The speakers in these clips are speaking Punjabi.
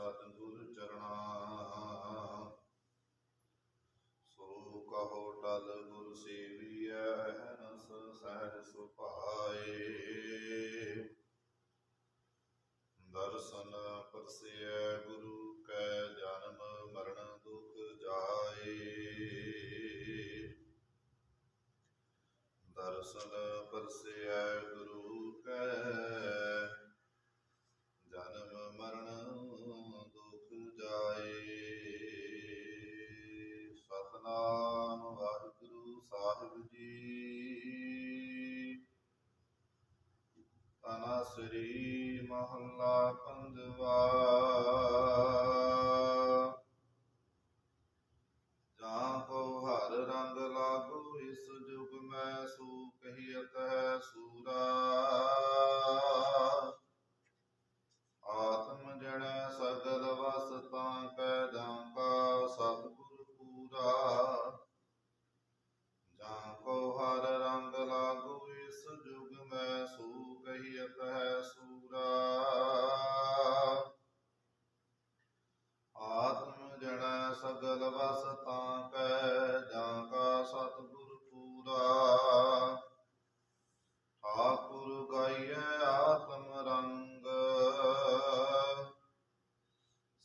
ਸਤਿਗੁਰ ਚਰਣਾ ਸੋ ਕਹੋ ਟਲ ਗੁਰ ਸੇਵੀਐ ਅਹਨਸ ਸਹਿਜ ਸੁਭਾਏ। ਦਰਸ਼ਨ ਪਰਸਿਐ, ਗੁਰੂ ਕੈ ਜਨਮ ਮਰਨ ਦੁਖ ਜਾਏ। ਦਰਸ਼ਨ ਪਰਸਿਐ, ਗੁਰੂ ਕੈ ਤਨਾ ਸ੍ਰੀ ਮਹੱਲਾ ਪੰਜਵਾ। ਜਾਂ ਕੋ ਹਰ ਰੰਗ ਲਾਗੂ, ਇਸ ਜੁਗ ਮੈਂ ਸੂ ਕਹੀਅਤ ਹੈ ਸੂਰਾ। ਸਗਲ ਵਸ ਤਾਂ ਕੈ ਜਾਂ ਕਾ ਸਤਿਗੁਰ ਪੂਰਾ। ਠਾਕੁਰ ਗਾਈਐ ਆਤਮ ਰੰਗ।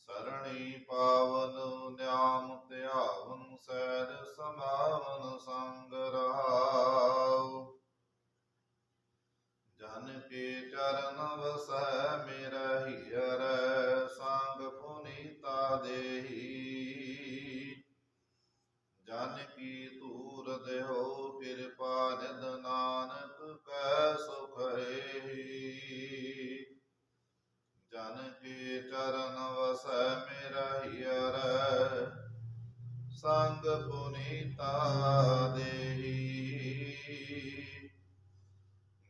ਸਰਣੀ ਪਾਵਨ ਨਿਆਮ ਧਿਆਵਨ ਸਹਿਜ ਸਮਾਵਨ ਸੰਗ ਰਹਾਉ ਜਨ ਕੇ ਚਰਨ ਵਸੈ ਕਰਨ ਵਸੈ ਮੇਰਾ ਹਿਅਰ ਸੰਗ ਪੁਨੀਤਾ ਦੇਹੀ।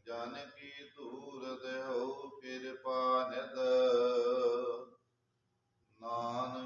ਜਨ ਕੀ ਦੂਰ ਦੇਹੁ ਕਿਰਪਾ ਨਿਦ ਨਾਨਕ